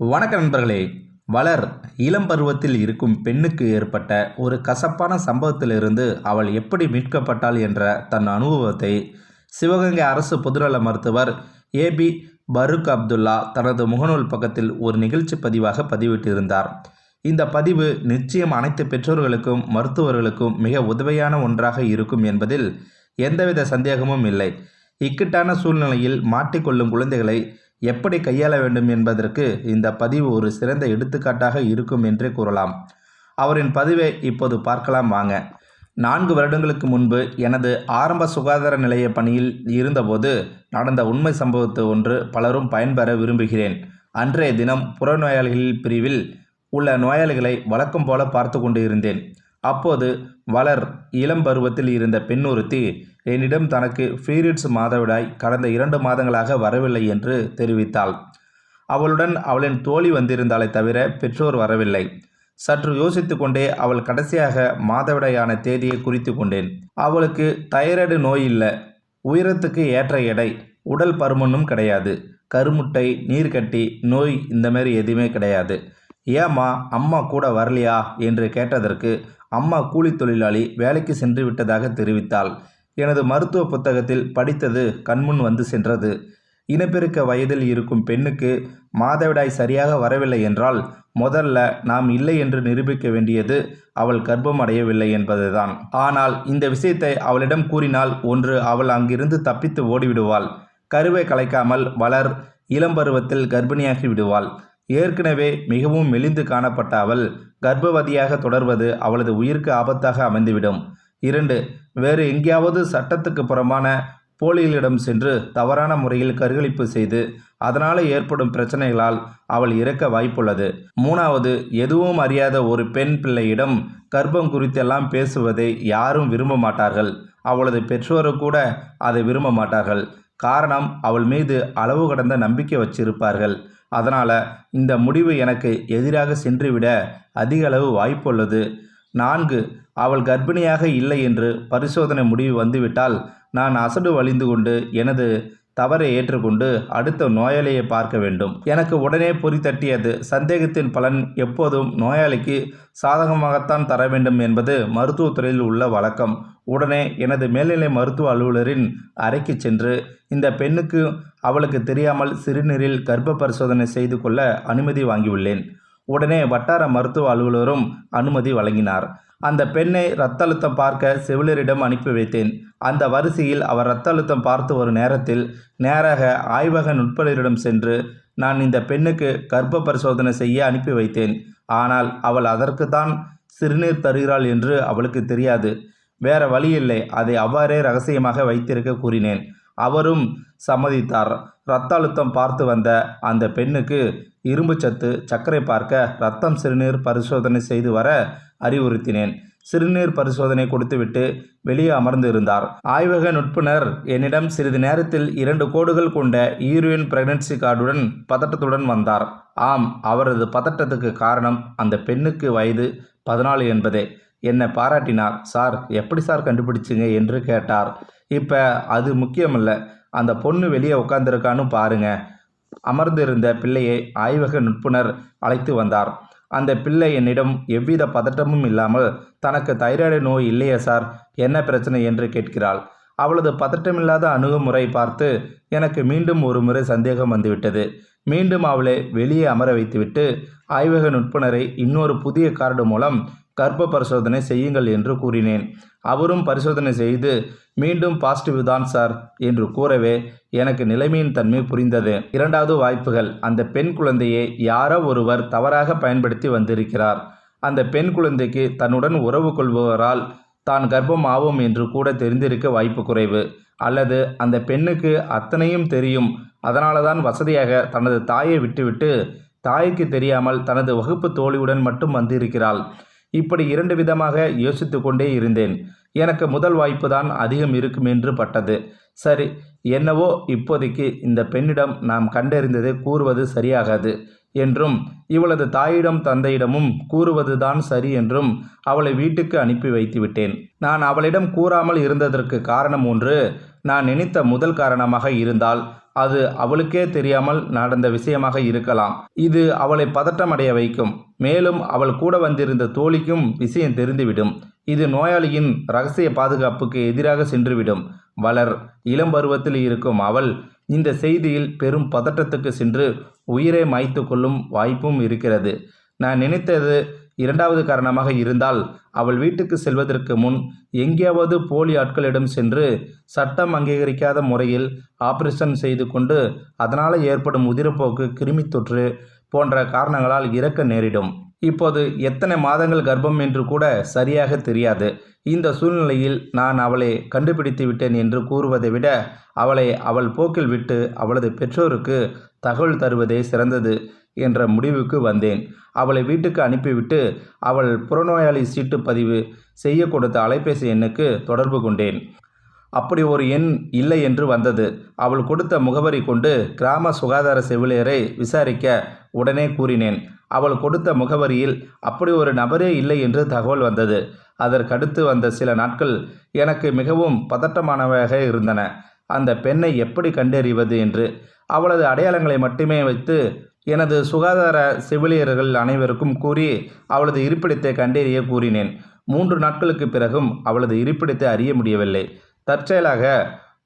வணக்க நண்பர்களே வளர் இளம் பருவத்தில் இருக்கும் பெண்ணுக்கு ஏற்பட்ட ஒரு கசப்பான சம்பவத்திலிருந்து அவள் எப்படி மீட்கப்பட்டாள் என்ற தன் அனுபவத்தை சிவகங்கை அரசு பொதுநல மருத்துவர் ஏபி பரூக் அப்துல்லா தனது முகநூல் பக்கத்தில் ஒரு நிகழ்ச்சி பதிவாக பதிவிட்டிருந்தார். இந்த பதிவு நிச்சயம் அனைத்து பெற்றோர்களுக்கும் மருத்துவர்களுக்கும் மிக உதவியான ஒன்றாக இருக்கும் என்பதில் எந்தவித சந்தேகமும் இல்லை. இக்கட்டான சூழ்நிலையில் மாட்டிக்கொள்ளும் குழந்தைகளை எப்படி கையாள வேண்டும் என்பதற்கு இந்த பதிவு ஒரு சிறந்த எடுத்துக்காட்டாக இருக்கும் என்றே கூறலாம். அவரின் பதிவை இப்போது பார்க்கலாம் வாங்க. நான்கு வருடங்களுக்கு முன்பு எனது ஆரம்ப சுகாதார நிலைய பணியில் இருந்தபோது நடந்த உண்மை சம்பவத்தை ஒன்று பலரும் பயன்பெற விரும்புகிறேன். அன்றைய தினம் புறநோயாளிகள் பிரிவில் உள்ள நோயாளிகளை வழக்கம் போல பார்த்து கொண்டு இருந்தேன். அப்போது வளர் இளம் பருவத்தில் இருந்த பெண் ஒருத்தி என்னிடம் தனக்கு பீரியட்ஸ் மாதவிடாய் கடந்த இரண்டு மாதங்களாக வரவில்லை என்று தெரிவித்தாள். அவளுடன் அவளின் தோழி வந்திருந்தாலே தவிர பெற்றோர் வரவில்லை. சற்று யோசித்து கொண்டே அவள் கடைசியாக மாதவிடாயான தேதியை குறித்து கொண்டேன். அவளுக்கு தைராய்டு நோய் இல்லை உயரத்துக்கு ஏற்ற எடை உடல் பருமனும் கிடையாது. கருமுட்டை நீர்க்கட்டி நோய் இந்த மாதிரி எதுவுமே கிடையாது. ஏம்மா அம்மா கூட வரலையா? என்று கேட்டதற்கு அம்மா கூலி தொழிலாளி வேலைக்கு சென்று விட்டதாக தெரிவித்தாள். எனது மருத்துவ புத்தகத்தில் படித்தது கண்முன் வந்து சென்றது. இனப்பெருக்க வயதில் இருக்கும் பெண்ணுக்கு மாதவிடாய் சரியாக வரவில்லை என்றால் முதல்ல நாம் இல்லை என்று நிரூபிக்க வேண்டியது அவள் கர்ப்பம் அடையவில்லை என்பதுதான். ஆனால் இந்த விஷயத்தை அவளிடம் கூறினால் ஒன்று அவள் அங்கிருந்து தப்பித்து ஓடிவிடுவாள். கருவை கலைக்காமல் வளர் இளம்பருவத்தில் கர்ப்பிணியாகி விடுவாள். ஏற்கனவே மிகவும் மெலிந்து காணப்பட்ட அவள் கர்ப்பவதியாக தொடர்வது அவளது உயிருக்கு ஆபத்தாக அமைந்துவிடும். இரண்டு வேறு எங்கேயாவது சட்டத்துக்கு புறமான போலிகளிடம் சென்று தவறான முறையில் கருகளிப்பு செய்து அதனால் ஏற்படும் பிரச்சனைகளால் அவள் இறக்க வாய்ப்புள்ளது. மூணாவது எதுவும் அறியாத ஒரு பெண் பிள்ளையிடம் கர்ப்பம் குறித்தெல்லாம் பேசுவதை யாரும் விரும்ப மாட்டார்கள். அவளது பெற்றோரும் கூட அதை விரும்ப மாட்டார்கள். காரணம் அவள் மீது அளவு கடந்த நம்பிக்கை வச்சிருப்பார்கள். அதனால் இந்த முடிவு எனக்கு எதிராக சென்றுவிட அதிக அளவு வாய்ப்புள்ளது. நான்கு அவள் கர்ப்பிணியாக இல்லை என்று பரிசோதனை முடிவு வந்துவிட்டால் நான் அசடு வழிந்து கொண்டு எனது தவறை ஏற்றுக்கொண்டு அடுத்த நோயாளியை பார்க்க வேண்டும். எனக்கு உடனே பொறி தட்டியது. சந்தேகத்தின் பலன் எப்போதும் நோயாளிக்கு சாதகமாகத்தான் தர வேண்டும் என்பது மருத்துவத்துறையில் உள்ள வழக்கம். உடனே எனது மேல்நிலை மருத்துவ அலுவலரின் அறைக்கு சென்று இந்த பெண்ணுக்கு அவளுக்கு தெரியாமல் சிறுநீரில் கர்ப்ப பரிசோதனை செய்து கொள்ள அனுமதி வாங்கியுள்ளேன். உடனே வட்டார மருத்துவ அலுவலரும் அனுமதி வழங்கினார். அந்த பெண்ணை இரத்த அழுத்தம் பார்க்க செவிலியரிடம் அனுப்பி வைத்தேன். அந்த வரிசையில் அவர் இரத்த அழுத்தம் பார்த்து வரும் நேரத்தில் நேராக ஆய்வக நுட்பலரிடம் சென்று நான் இந்த பெண்ணுக்கு கர்ப்ப பரிசோதனை செய்ய அனுப்பி வைத்தேன். ஆனால் அவள் அதற்கு தான் சிறுநீர் தருகிறாள் என்று அவளுக்கு தெரியாது. வேற வழி இல்லை. அதை அவ்வாறே ரகசியமாக வைத்திருக்க கூறினேன். அவரும் சம்மதித்தார். இரத்த அழுத்தம் பார்த்து வந்த அந்த பெண்ணுக்கு இரும்பு சத்து சர்க்கரை பார்க்க ரத்தம் சிறுநீர் பரிசோதனை செய்து வர அறிவுறுத்தினேன். சிறுநீர் பரிசோதனை கொடுத்துவிட்டு வெளியே அமர்ந்து இருந்தார் ஆய்வக நுட்புணர் என்னிடம் சிறிது நேரத்தில் இரண்டு கோடுகள் கொண்ட யூரியன் பிரெக்னன்சி கார்டுடன் பதட்டத்துடன் வந்தார். ஆம் அவரது பதட்டத்துக்கு காரணம் அந்த பெண்ணுக்கு வயது பதினாலு என்பதே. என்னை பாராட்டினார். சார் எப்படி சார் கண்டுபிடிச்சிங்க? என்று கேட்டார். இப்போ அது முக்கியமல்ல. அந்த பொண்ணு வெளியே உட்காந்துருக்கான்னு பாருங்க. அமர்ந்திருந்த பிள்ளையை ஆய்வக நுட்புணர் அழைத்து வந்தார். அந்த பிள்ளை என்னிடம் எவ்வித பதட்டமும் இல்லாமல் தனக்கு தைராய்டு நோய் இல்லையே சார் என்ன பிரச்சனை? என்று கேட்கிறாள். அவளது பதட்டமில்லாத அணுகுமுறை பார்த்து எனக்கு மீண்டும் ஒரு முறை சந்தேகம் வந்துவிட்டது. மீண்டும் அவளை வெளியே அமர வைத்துவிட்டு ஆய்வக நுட்புணரை இன்னொரு புதிய கார்டு மூலம் கர்ப்ப பரிசோதனை செய்யுங்கள் என்று கூறினேன். அவரும் பரிசோதனை செய்து மீண்டும் பாசிட்டிவ் தான் சார் என்று கூறவே எனக்கு நிலைமையின் தன்மை புரிந்தது. இரண்டாவது வாய்ப்புகள் அந்த பெண் குழந்தையை யாரோ ஒருவர் தவறாக பயன்படுத்தி வந்திருக்கிறார். அந்த பெண் குழந்தைக்கு தன்னுடன் உறவு கொள்பவரால் தான் கர்ப்பம் ஆகும் என்று கூட தெரிந்திருக்க வாய்ப்பு குறைவு. அல்லது அந்த பெண்ணுக்கு அத்தனையும் தெரியும். அதனால தான் வசதியாக தனது தாயை விட்டுவிட்டு தாய்க்கு தெரியாமல் தனது வகுப்பு தோழியுடன் மட்டும் வந்திருக்கிறாள். இப்படி இரண்டு விதமாக யோசித்து கொண்டே இருந்தேன். எனக்கு முதல் வாய்ப்பு தான் அதிகம் இருக்கும் என்று பட்டது. சரி என்னவோ இப்போதைக்கு இந்த பெண்ணிடம் நாம் கண்டறிந்ததை கூறுவது சரியாகாது. என்றும் இவளது தாயிடம் தந்தையிடமும் கூறுவதுதான் சரி என்றும் அவளை வீட்டுக்கு அனுப்பி வைத்து விட்டேன் நான் அவளிடம் கூறாமல் இருந்ததற்கு காரணம் ஒன்று நான் நினைத்த முதல் காரணமாக இருந்தால் அது அவளுக்கே தெரியாமல் நடந்த விஷயமாக இருக்கலாம். இது அவளை பதட்டமடைய வைக்கும். மேலும் அவள் கூட வந்திருந்த தோழிக்கும் விஷயம் தெரிந்துவிடும். இது நோயாளியின் ரகசிய பாதுகாப்புக்கு எதிராக சென்றுவிடும். வளர் இளம் பருவத்தில் இருக்கும் அவள் இந்த செய்தியில் பெரும் பதட்டத்துக்கு சென்று உயிரை மாய்த்து கொள்ளும் வாய்ப்பும் இருக்கிறது. நான் நினைத்தது இரண்டாவது காரணமாக இருந்தால் அவள் வீட்டுக்கு செல்வதற்கு முன் எங்கேயாவது போலி ஆட்களிடம் சென்று சட்டம் அங்கீகரிக்காத முறையில் ஆபரேஷன் செய்து கொண்டு அதனால் ஏற்படும் உதிரப்போக்கு கிருமி தொற்று போன்ற காரணங்களால் இறக்க நேரிடும். இப்போது எத்தனை மாதங்கள் கர்ப்பம் என்று கூட சரியாக தெரியாது. இந்த சூழ்நிலையில் நான் அவளை கண்டுபிடித்து விட்டேன் என்று கூறுவதை விட அவளை அவள் போக்கில் விட்டு அவளது பெற்றோருக்கு தகவல் தருவதே சிறந்தது என்ற முடிவுக்கு வந்தேன். அவளை வீட்டுக்கு அனுப்பிவிட்டு அவள் புறநோயாளி சீட்டு பதிவு செய்ய கொடுத்த அலைபேசி எண்ணுக்கு தொடர்பு கொண்டேன். அப்படி ஒரு எண் இல்லை என்று வந்தது. அவள் கொடுத்த முகவரி கொண்டு கிராம சுகாதார செவிலியரை விசாரிக்க உடனே கூறினேன். அவள் கொடுத்த முகவரியில் அப்படி ஒரு நபரே இல்லை என்று தகவல் வந்தது. அதற்கடுத்து வந்த சில நாட்கள் எனக்கு மிகவும் பதட்டமானவையாக இருந்தன. அந்த பெண்ணை எப்படி கண்டறிவது என்று. அவளது அடையாளங்களை மட்டுமே வைத்து எனது சுகாதார செவிலியர்கள் அனைவருக்கும் கூறி அவளது இருப்பிடத்தை கண்டறிய கூறினேன். மூன்று நாட்களுக்கு பிறகும் அவளது இருப்பிடத்தை அறிய முடியவில்லை. தற்செயலாக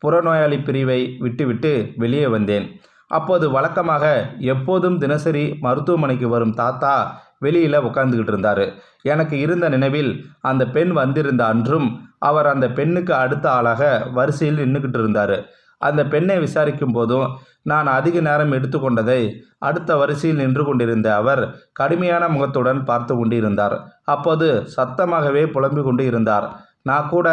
புறநோயாளி பிரிவை விட்டுவிட்டு வெளியே வந்தேன். அப்போது வழக்கமாக எப்போதும் தினசரி மருத்துவமனைக்கு வரும் தாத்தா வெளியில் உட்காந்துக்கிட்டு இருந்தார். எனக்கு இருந்த நினைவில் அந்த பெண் வந்திருந்த அன்றும் அவர் அந்த பெண்ணுக்கு அடுத்த ஆளாக வரிசையில் நின்றுக்கிட்டு இருந்தார். அந்த பெண்ணை விசாரிக்கும் போதும் நான் அதிக நேரம் எடுத்துக்கொண்டதை அடுத்த வரிசையில் நின்று கொண்டிருந்த அவர் கடுமையான முகத்துடன் பார்த்து கொண்டிருந்தார். அப்போது சத்தமாகவே புலம்பிக் கொண்டு இருந்தார். நான் கூட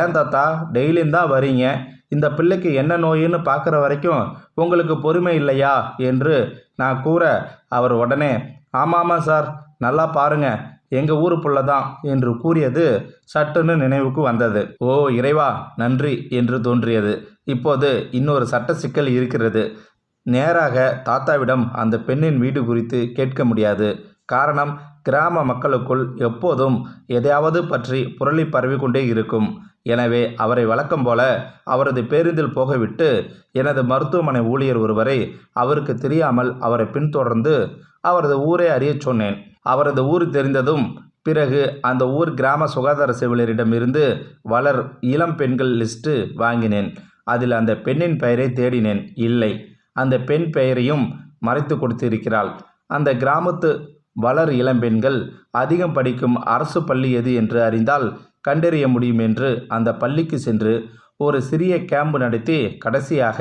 ஏன் தாத்தா டெய்லியும் தான் வரீங்க இந்த பிள்ளைக்கு என்ன நோயின்னு பார்க்குற வரைக்கும் உங்களுக்கு பொறுமை இல்லையா? என்று நான் கூற அவர் உடனே ஆமாமா சார் நல்லா பாருங்க எங்கள் ஊர் புள்ள தான் என்று கூறியது சட்டுன்னு நினைவுக்கு வந்தது. ஓ இறைவா நன்றி என்று தோன்றியது. இப்போது இன்னொரு சட்ட சிக்கல் இருக்கிறது. நேராக தாத்தாவிடம் அந்த பெண்ணின் வீடு குறித்து கேட்க முடியாது. காரணம் கிராம மக்களுக்குள் எப்போதும் எதையாவது பற்றி புரளி பரவிக்கொண்டே இருக்கும். எனவே அவரை வழக்கம் போல அவரது பேருந்தில் போகவிட்டு எனது மருத்துவமனை ஊழியர் ஒருவரை அவருக்கு தெரியாமல் அவரை பின்தொடர்ந்து அவரது ஊரை அறியச் சொன்னேன். அவரது ஊர் தெரிந்ததும் பிறகு அந்த ஊர் கிராம சுகாதார செவிலியரிடமிருந்து வளர் இளம் பெண்கள் லிஸ்ட்டு வாங்கினேன். அதில் அந்த பெண்ணின் பெயரை தேடினேன். இல்லை அந்த பெண் பெயரையும் மறைத்து கொடுத்திருக்கிறாள். அந்த கிராமத்து வளர் இளம்பெண்கள் அதிகம் படிக்கும் அரசு பள்ளி எது என்று அறிந்தால் கண்டறிய முடியும் என்று அந்த பள்ளிக்கு சென்று ஒரு சிறிய கேம்பு நடத்தி கடைசியாக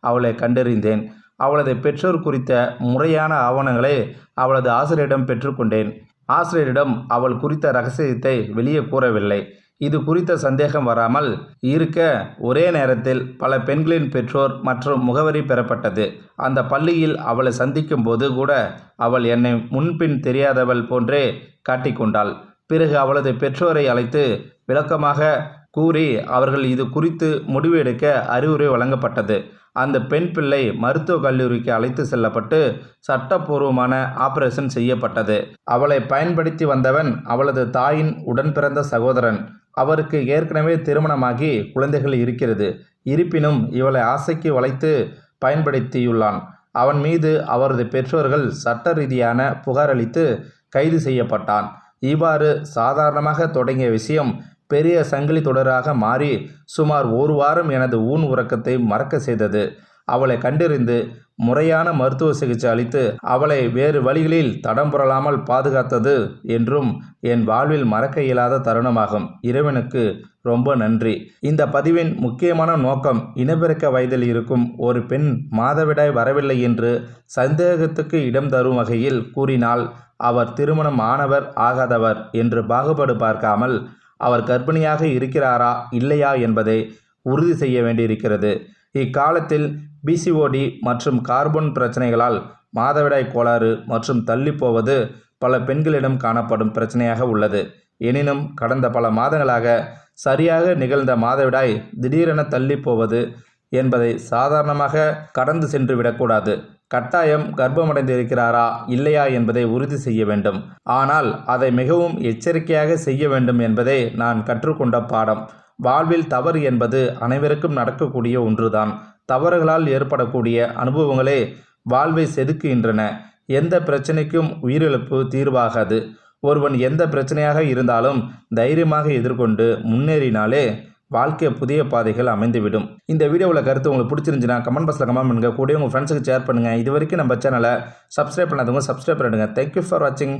அவளை கண்டறிந்தேன். அவளது பெற்றோர் குறித்த முறையான ஆவணங்களை அவளது ஆசிரியரிடம் பெற்றுக்கொண்டேன். ஆசிரியரிடம் அவள் குறித்த ரகசியத்தை வெளியே கூறவில்லை. இது குறித்த சந்தேகம் வராமல் இருக்க ஒரே நேரத்தில் பல பெண்களின் பெற்றோர் மற்றும் முகவரி பெறப்பட்டது. அந்த பள்ளியில் அவளை சந்திக்கும் போது கூட அவள் என்னை முன்பின் தெரியாதவள் போன்றே காட்டிக்கொண்டாள் பிறகு அவளது பெற்றோரை அழைத்து விளக்கமாக கூறி அவர்கள் இது குறித்து முடிவு எடுக்க அறிவுரை வழங்கப்பட்டது. அந்த பெண் பிள்ளை மருத்துவக் கல்லூரிக்கு அழைத்து செல்லப்பட்டு சட்டப்பூர்வமான ஆபரேஷன் செய்யப்பட்டது. அவளை பயன்படுத்தி வந்தவன் அவளது தாயின் உடன் பிறந்த சகோதரன். அவருக்கு ஏற்கனவே திருமணமாகி குழந்தைகள் இருக்கிறது. இருப்பினும் இவளை ஆசைக்கு வளைத்து பயன்படுத்தியுள்ளான். அவன் மீது அவரது பெற்றோர்கள் சட்ட ரீதியான புகார் அளித்து கைது செய்யப்பட்டான். இவ்வாறு சாதாரணமாக தொடங்கிய விஷயம் பெரிய சங்கிலி தொடராக மாறி சுமார் ஒரு வாரம் எனது ஊன் உறக்கத்தை மறக்க செய்தது. அவளை கண்டறிந்து முறையான மருத்துவ சிகிச்சை அளித்து அவளை வேறு வழிகளில் தடம் புரளாமல் பாதுகாத்தது என்றும் என் வாழ்வில் மறக்க இயலாத தருணமாகும். இறைவனுக்கு ரொம்ப நன்றி. இந்த பதிவின் முக்கியமான நோக்கம் இனப்பெருக்க வயதில் இருக்கும் ஒரு பெண் மாதவிடாய் வரவில்லை என்று சந்தேகத்துக்கு இடம் தரும் வகையில் கூறினால் அவர் திருமணம் ஆனவர் ஆகாதவர் என்று பாகுபாடு பார்க்காமல் அவர் கர்ப்பிணியாக இருக்கிறாரா இல்லையா என்பதை உறுதி செய்ய வேண்டியிருக்கிறது. இக்காலத்தில் பிசிஓடி மற்றும் கார்பன் பிரச்சனைகளால் மாதவிடாய் கோளாறு மற்றும் தள்ளிப்போவது பல பெண்களிடம் காணப்படும் பிரச்சனையாக உள்ளது. எனினும் கடந்த பல மாதங்களாக சரியாக நிகழ்ந்த மாதவிடாய் திடீரென தள்ளிப்போவது என்பதை சாதாரணமாக கடந்து சென்று விடக்கூடாது. கட்டாயம் கர்ப்பமடைந்து இருக்கிறாரா இல்லையா என்பதை உறுதி செய்ய வேண்டும். ஆனால் அதை மிகவும் எச்சரிக்கையாக செய்ய வேண்டும் என்பதே நான் கற்றுக்கொண்ட பாடம். வாழ்வில் தவறு என்பது அனைவருக்கும் நடக்கக்கூடிய ஒன்றுதான். தவறுகளால் ஏற்படக்கூடிய அனுபவங்களே வாழ்வை செதுக்குகின்றன. எந்த பிரச்சனைக்கும் உயிரிழப்பு தீர்வாகாது. ஒருவன் எந்த பிரச்சனையாக இருந்தாலும் தைரியமாக எதிர்கொண்டு முன்னேறினாலே வாழ்க்கை புதிய பாதைகள் அமைந்துவிடும். இந்த வீடியோவில் கருத்து உங்களுக்கு பிடிச்சிருந்துச்சுன்னா கமெண்ட் பாக்ஸில் கமெண்ட் பண்ணுங்கள் கூட உங்கள் ஃப்ரெண்ட்ஸுக்கு ஷேர் பண்ணுங்கள் இது வரைக்கும் நம்ம சேனலை சப்ஸ்கிரைப் பண்ணாதவங்க சப்ஸ்கிரைப் பண்ணிடுங்க. தேங்க்யூ ஃபார் வாட்சிங்